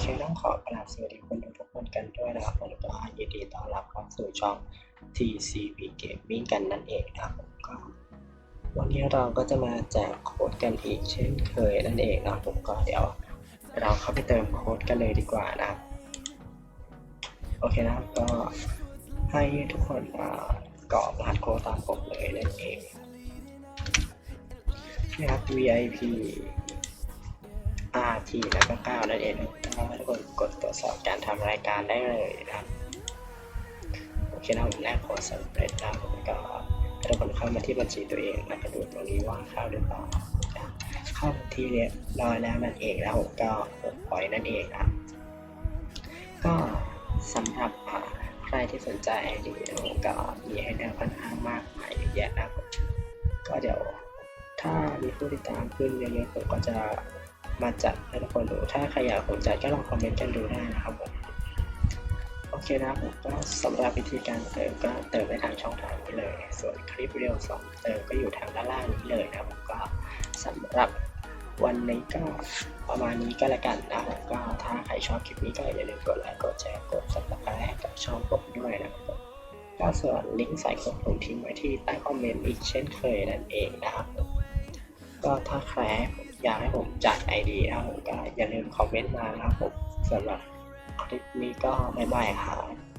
เคต้องขอกราบสวัสดีคุณทุกคนกันด้วยนะครับผมก็ยินดีต้อนรับเข้าสู่ช่อง TCB Gaming กันนั่นเองนะครับผมก็วันนี้เราก็จะมาแจกโค้ดกันอีกเช่นเคยนั่นเองนะครับผมก็เดี๋ยว เราเข้าไปเติมโค้ดกันเลยดีกว่านะครับโอเคนะครับก็ให้ทุกคนอ่ากรอกรหัสโค้ดตามผมเลยนั่นเองนะครับ VIP RT แล้วก็9นั่นเองก็ให้ทุกคนกดตรวจสอบการทำรายการได้เลยนะครับโอเคนะผมแรกโค้ดสำเร็จแล้วก็ทุกคนเข้ามาที่บัญชีตัวเองแล้วก็ดูตรงนี้ว่าเข้าหรือเปล่าเข้าที่เรียบร้อยแล้วนั่นเองแล้วผมก็ปลดปล่อยนั่นเองนะก็สำหรับใครที่สนใจไอเดียผมก็มีให้เลือกค่อนข้างมากมายเยอะแยะนะก็เดี๋ยวถ้ามีผู้ติดตามขึ้นเยอะๆผมก็จะ มาจัดให้ทุกคนดู ถ้าใครอยากผมจัดก็ลองคอมเมนต์กันดูได้นะครับผม โอเคนะผมก็สำหรับวิธีการเติมก็เติมได้ทางช่องทางนี้เลย ส่วนคลิปวิดีโอสอนเติมก็อยู่ทางด้านล่างนี้เลยนะผมก็สำหรับวันนี้ก็ประมาณนี้ก็แล้วกันนะผมก็ถ้าใครชอบคลิปนี้ก็อย่าลืมกดไลค์กดแชร์กด subscribe กับช่องผมด้วยนะครับก็ส่วนลิงก์ใส่โค้ดผมทิ้งไว้ที่ใต้คอมเมนต์อีกเช่นเคยนั่นเองนะครับ ก็ถ้าใคร อยากให้ผมจัดไอเดียนะครับผมก็อย่าลืมคอมเมนต์มานะครับผมสำหรับคลิปนี้ก็บ๊ายบายครับ